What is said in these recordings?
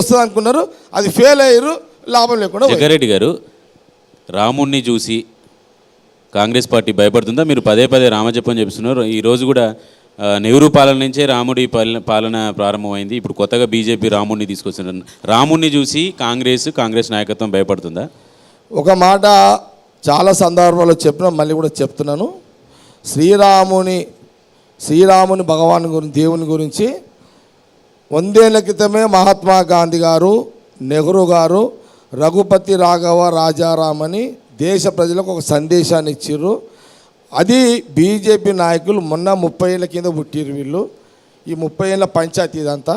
వస్తుంది అనుకున్నారు. అది ఫెయిల్ అయ్యారు లాభం లేకుండా. జగ్గారెడ్డి గారు రాముణ్ణి చూసి కాంగ్రెస్ పార్టీ భయపడుతుందా? మీరు పదే పదే రామజపం చెప్తున్నారు. ఈ రోజు కూడా నెహ్రూ పాలన నుంచే రాముడి పాలన పాలన ప్రారంభమైంది. ఇప్పుడు కొత్తగా బీజేపీ రాముణ్ణి తీసుకొస్తున్నారు. రాముణ్ణి చూసి కాంగ్రెస్ కాంగ్రెస్ నాయకత్వం భయపడుతుందా? ఒక మాట చాలా సందర్భాల్లో చెప్పిన మళ్ళీ కూడా చెప్తున్నాను. శ్రీరాముని శ్రీరాముని భగవాన్ గురించి దేవుని గురించి వందేళ్ళ క్రితమే మహాత్మా గాంధీ గారు నెహ్రూ గారు రఘుపతి రాఘవ రాజారామని దేశ ప్రజలకు ఒక సందేశాన్ని ఇచ్చిర్రు. అది బీజేపీ నాయకులు మొన్న ముప్పై ఏళ్ళ కింద పుట్టిరు వీళ్ళు. ఈ ముప్పై ఏళ్ళ పంచాయతీ ఇదంతా.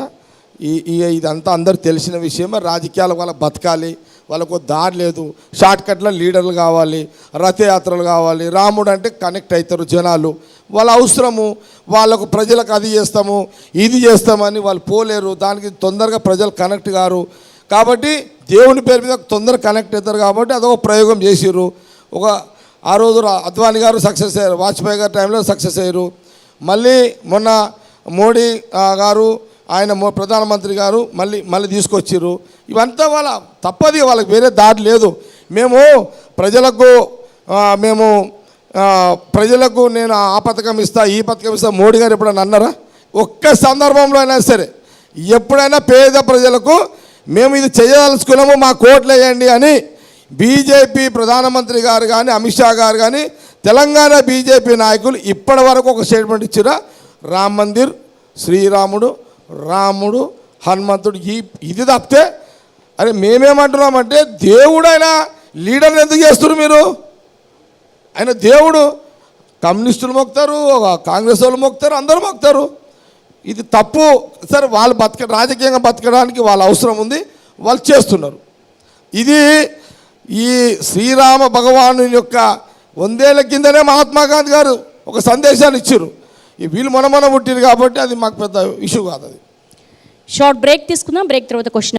ఈ ఈ ఇదంతా అందరూ తెలిసిన విషయమే. రాజకీయాల వల్ల బతకాలి వాళ్ళకు దారి లేదు. షార్ట్ కట్లో లీడర్లు కావాలి రథయాత్రలు కావాలి. రాముడు అంటే కనెక్ట్ అవుతారు జనాలు. వాళ్ళ అవసరము వాళ్ళకు ప్రజలకు అది చేస్తాము ఇది చేస్తామని వాళ్ళు పోలేరు. దానికి తొందరగా ప్రజలు కనెక్ట్ కారు. కాబట్టి దేవుని పేరు మీద తొందరగా కనెక్ట్ అవుతారు కాబట్టి అదొక ప్రయోగం చేసిర్రు. ఒక ఆ రోజు అద్వాని అద్వానీ గారు సక్సెస్ అయ్యారు. వాజ్పేయి గారి టైంలో సక్సెస్ అయ్యారు. మళ్ళీ మొన్న మోడీ గారు ఆయన ప్రధానమంత్రి గారు మళ్ళీ మళ్ళీ తీసుకొచ్చిర్రు. ఇవంతా వాళ్ళ తప్పది వాళ్ళకి వేరే దారి లేదు. మేము ప్రజలకు మేము ప్రజలకు నేను ఆ పథకం ఇస్తా ఈ పథకం ఇస్తా మోడీ గారు ఎప్పుడైనా అన్నారా? ఒక్క సందర్భంలో అయినా సరే ఎప్పుడైనా పేద ప్రజలకు మేము ఇది చేయదలుచుకున్నాము మా కోట్లు వేయండి అని బీజేపీ ప్రధానమంత్రి గారు కానీ అమిత్ షా గారు కానీ తెలంగాణ బీజేపీ నాయకులు ఇప్పటి వరకు ఒక స్టేట్మెంట్ ఇచ్చిరా రామ్ మందిర్ శ్రీరాముడు రాముడు హనుమంతుడు ఈ ఇది తప్పితే అరే మేమేమంటున్నామంటే దేవుడైనా లీడర్ని ఎందుకు చేస్తారు మీరు? ఆయన దేవుడు. కమ్యూనిస్టులు మొక్తారు కాంగ్రెస్ వాళ్ళు మొక్తారు అందరూ మొక్తారు ఇది తప్పు. సరే వాళ్ళు బతక రాజకీయంగా బతకడానికి వాళ్ళ అవసరం ఉంది వాళ్ళు చేస్తున్నారు. ఇది ఈ శ్రీరామ భగవాను యొక్క వందేళ్ళ కిందనే మహాత్మా గాంధీ గారు ఒక సందేశాన్ని ఇచ్చారు. ఈ వీళ్ళు మొన మొన పుట్టిరు కాబట్టి అది మాకు పెద్ద ఇష్యూ కాదు అది షార్ట్ బ్రేక్ తీసుకుందాం. బ్రేక్ తర్వాత క్వశ్చన్